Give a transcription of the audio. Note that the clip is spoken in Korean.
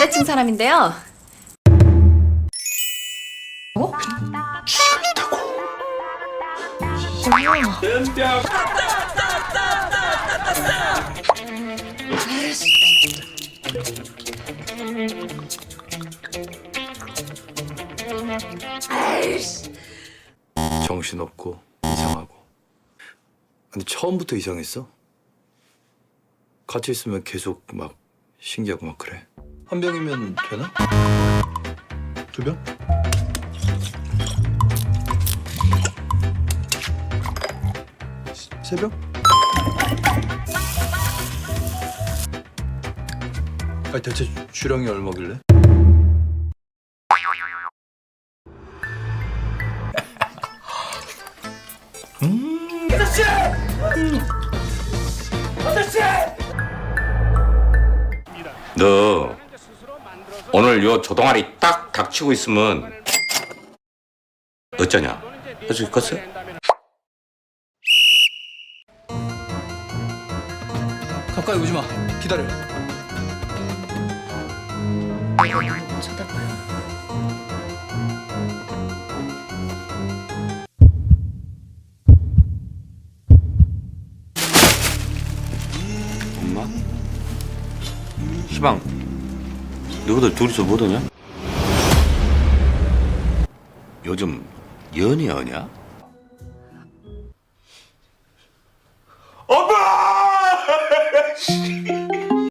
아래층 사람인데요. 어? 정신없고 이상하고 근데 처음부터 이상했어 같이 있으면 계속 막 신기하고 막 그래 한 병이면 되나? 두 병? 세- 세 병? 아니 대체 주량이 얼마길래? 너 오늘 요 조동아리 딱 닥치고 있으면 어쩌냐? 할수 있겠어? 가까이 오지 마 기다려 쳐다봐요. 엄마? 시방 너희들 둘이서 뭐더냐? 요즘 연이 어냐?